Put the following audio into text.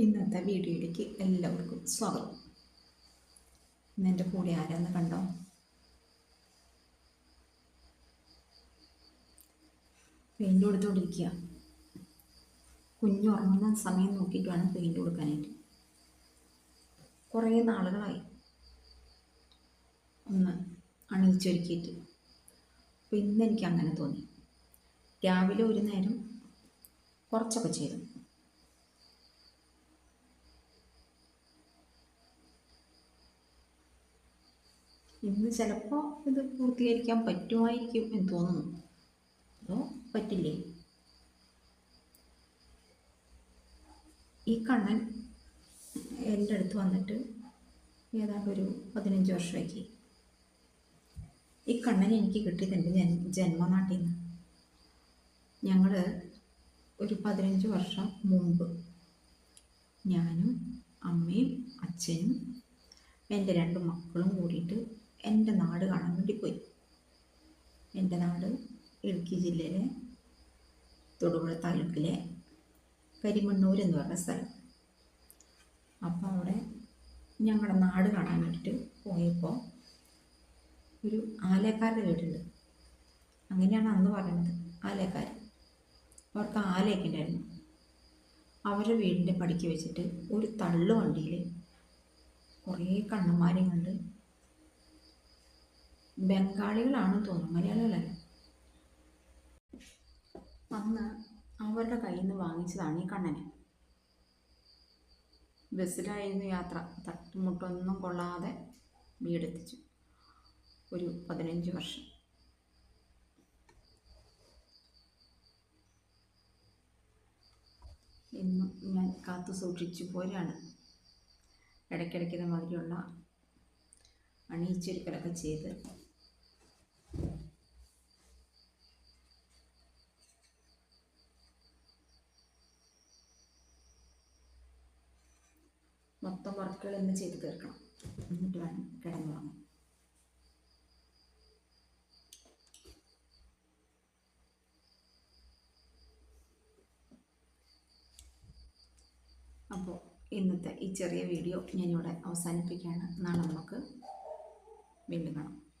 ഇന്നത്തെ വീഡിയോയിലേക്ക് എല്ലാവർക്കും സ്വാഗതം. ഇന്ന് എന്റെ കൂടെ ആരാന്ന് കണ്ടോ? പെയിന്റ് കൊടുത്തുകൊണ്ടിരിക്കുക കുഞ്ഞുറങ്ങുന്ന സമയം നോക്കിയിട്ട് വേണം പെയിന്റ് കൊടുക്കാനായിട്ട്. കുറേ നാളുകളായി. ഒന്ന് അണിയിച്ചൊരുക്കിയിട്ട്. അപ്പോൾ ഇന്ന് എനിക്ക് അങ്ങനെ തോന്നി. രാവിലെ ഒരു നേരം കുറച്ചൊക്കെ ചെയ്തു. ഇന്ന് ചിലപ്പോൾ ഇത് പൂർത്തീകരിക്കാൻ പറ്റുമായിരിക്കും എന്ന് തോന്നുന്നു. അതോ പറ്റില്ലേ? ഈ കണ്ണൻ എന്റെ അടുത്ത് വന്നിട്ട് ഏതാണ്ട് ഒരു പതിനഞ്ച് വർഷമാക്കി ഈ കണ്ണൻ എനിക്ക് കിട്ടിയിട്ടുണ്ട് ഞാൻ ജന്മനാട്ടിൽ നിന്ന്. ഞങ്ങൾ ഒരു പതിനഞ്ച് വർഷം മുമ്പ് ഞാനും അമ്മയും അച്ഛനും എന്റെ രണ്ട് മക്കളും കൂടിയിട്ട് എന്റെ നാട് കാണാൻ വേണ്ടി പോയി. എന്റെ നാട് ഇടുക്കി ജില്ലയിലെ തൊടുപുഴ താലൂക്കിലെ കരിമണ്ണൂർ എന്ന് പറഞ്ഞ സ്ഥലം. അപ്പോൾ അവിടെ ഞങ്ങളുടെ നാട് കാണാൻ വേണ്ടിയിട്ട് പോയപ്പോൾ ഒരു ആലക്കാരുടെ വീടുണ്ട്. അങ്ങനെയാണ് അന്ന് പറയുന്നത് ആലക്കാർ അവർക്ക് ആലയൊക്കെ ഉണ്ടായിരുന്നു. അവരുടെ വീടിന്റെ പടിക്ക് വെച്ചിട്ട് ഒരു തള്ളു വണ്ടിയിൽ കുറേ കണ്ണന്മാരെയും കണ്ട് ബംഗാളികളാണെന്ന് തോന്നുന്നു. മലയാളികളല്ല? അന്ന് അവരുടെ കയ്യിൽ നിന്ന് വാങ്ങിച്ചതാണ് ഈ കണ്ണനെ. ബസ്സിലായിരുന്നു യാത്ര. തട്ടുമുട്ടൊന്നും കൊള്ളാതെ വീടെത്തിച്ചു. ഒരു പതിനഞ്ച് വർഷം. എന്നും ഞാൻ കാത്തു സൂക്ഷിച്ചു പോരാണ്. ഇടയ്ക്കിടയ്ക്ക് മാതിരിയുള്ള അണിയിച്ചൊരുക്കലൊക്കെ ചെയ്ത് മൊത്തം വർക്കുകൾ ഇന്ന് ചെയ്ത് തീർക്കണം. എന്നിട്ട് വേണം കിടന്നുറങ്ങാൻ അപ്പോൾ ഇന്നത്തെ ഈ ചെറിയ വീഡിയോ ഞാനിവിടെ അവസാനിപ്പിക്കുകയാണ്. നാളെ നമുക്ക് വീണ്ടും കാണാം.